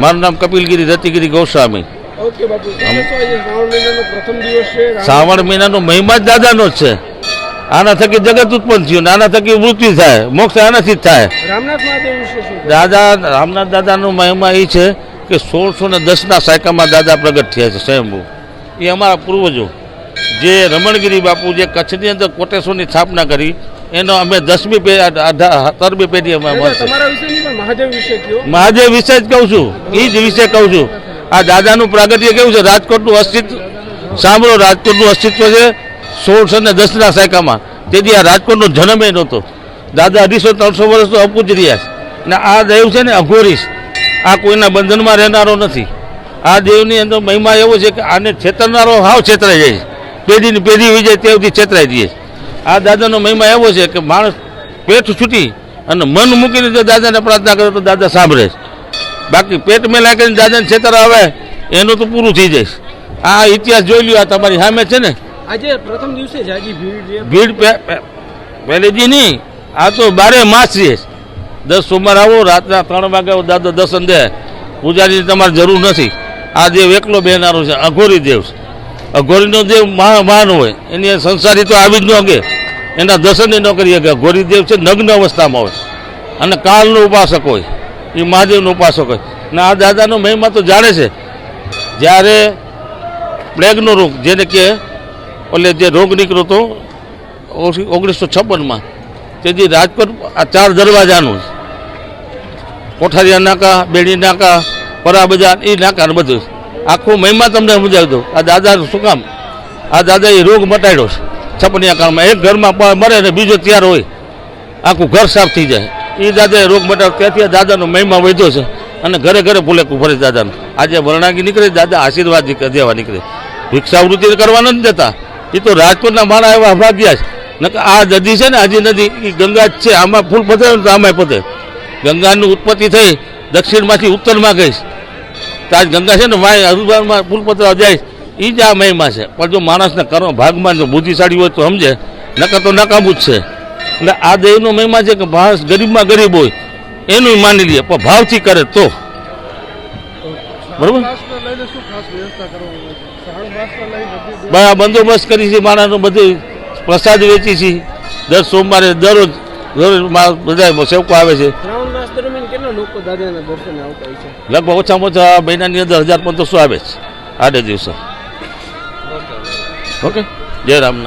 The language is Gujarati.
મારું નામ કપિલગીરી રતિગીરી ગોસ્વામી. શ્રાવણ મહિનાનો મહિમા જ દાદાનો જ છે. આના થકી જગત ઉત્પન્ન થયું આના થકી મૃત્યુ થાય મોક્ષ આનાથી જ થાય? દાદા રામનાથ દાદાનો મહિમા એ છે કે સોળસો ને દસના સાયકામાં દાદા પ્રગટ થયા છે સ્વયંભૂ. એ અમારા પૂર્વજો. જે રમણગીરી બાપુ જે કચ્છની અંદર કોટેશ્વરની સ્થાપના કરી એનો અમે દસમી સત્તરમી પેઢી અમે મળશે. મહાદેવ વિશે જ કહું છું. એ જ વિશે કહું છું. આ દાદાનું પ્રાગટ્ય કેવું છે? રાજકોટનું અસ્તિત્વ સાંભળો રાજકોટનું અસ્તિત્વ છે સોળસો ને દસના સાયકામાં. તેથી આ રાજકોટનો જન્મ એ નહોતો. દાદા અઢીસો ત્રણસો વર્ષ તો અપૂજ રહ્યા છે. ને આ દેવ છે ને અઘોરીશ. આ કોઈના બંધનમાં રહેનારો નથી. આ દેવની અંદર મહિમા એવો છે કે આને છેતરનારો હાવ છેતરાઈ જાય છે. પેઢીની પેઢી હોય જાય તેઓથી છેતરાઈ જઈએ છે. આ દાદાનો મહિમા એવો છે કે માણસ પેટ છૂટી અને મન મૂકીને જો દાદાને પ્રાર્થના કરે તો દાદા સાંભળે છે. બાકી પેટ મેલા કરીને દાદાને છેતર આવે એનું તો પૂરું થઈ જાય આ ઇતિહાસ જોઈ લ્યો આ તમારી સામે છે ને. આજે પ્રથમ દિવસે જાજી ભીડ ભીડ પે- પે- પહેલેથી નહીં આ તો બારે માસ છે. દસ સોમવાર આવો રાતના ત્રણ વાગે આવો, દાદા દર્શન દે. પૂજારીની તમારે જરૂર નથી. આ દેવ એકલો બેનારો છે અઘોરી દેવ છે. મહા મહાન હોય. એની સંસારી તો આવી જ ન કે એના દર્શનની ન કરી શકે. અઘોરી દેવ છે નગ્ન અવસ્થામાં હોય. અને કાળનો ઉપાસક હોય. એ મહાદેવનો ઉપાસક હોય. અને આ દાદાનો મહિમા તો જાણે છે. જ્યારે પ્લેગનો રોગ, જેને કે એટલે જે રોગ નીકળ્યો હતો ઓગણીસો છપ્પનમાં તે જે રાજકોટ આ ચાર દરવાજાનું. કોઠારિયા નાકા, બેડી નાકા પરા બજાર એ નાકા બધું આખું મહિમા તમને સમજાવી દઉં. આ દાદા શું કામ? આ દાદા એ રોગ મટાડ્યો છે. છપનિયા કાળમાં એક ઘરમાં મરે ને બીજો તૈયાર હોય. આખું ઘર સાફ થઈ જાય. એ દાદાએ રોગ મટાડ્યો. ત્યાંથી દાદાનો મહિમા વધ્યો છે. અને ઘરે ઘરે ફૂલેકું ફરે દાદાનું. આજે વરણાગી નીકળે, દાદા આશીર્વાદ દેવા નીકળે. ભિક્ષાવૃત્તિ કરવા નથી દેતા એ તો રાજકોટના માણા એવા અભાગ્યા છે. આ નદી છે ને, હજી નદી એ ગંગા જ છે. આમાં ફૂલ પતે ને તો આમાંય પતે ગંગાની ઉત્પત્તિ થઈ દક્ષિણમાંથી ઉત્તરમાં ગઈ. તો આજ ગંગા છે ને વાય હરિદ્વારમાં ફૂલ પધરા જાય એ જ આ મહિમા છે. પણ જો માણસને કર્મ ભાગમાં જો બુદ્ધિશાળી હોય તો સમજે નકર તો નકામું જ છે. એટલે આ દેવનો મહિમા છે કે માણસ ગરીબમાં ગરીબ હોય, એનું માની લે, પણ ભાવથી કરે તો. બરોબર? ભાઈ બંદોબસ્ત કરી છે માણસનો બધું પ્રસાદ વેચી છે. દર સોમવારે દરરોજ દરરોજ બધા સેવકો આવે છે. દાદાના દર્શને આવતા હોય છે. લગભગ ઓછામાં ઓછા મહિનાની અંદર હજાર પંદરસો આવે છે આડે દિવસો. ઓકે. જય રામ.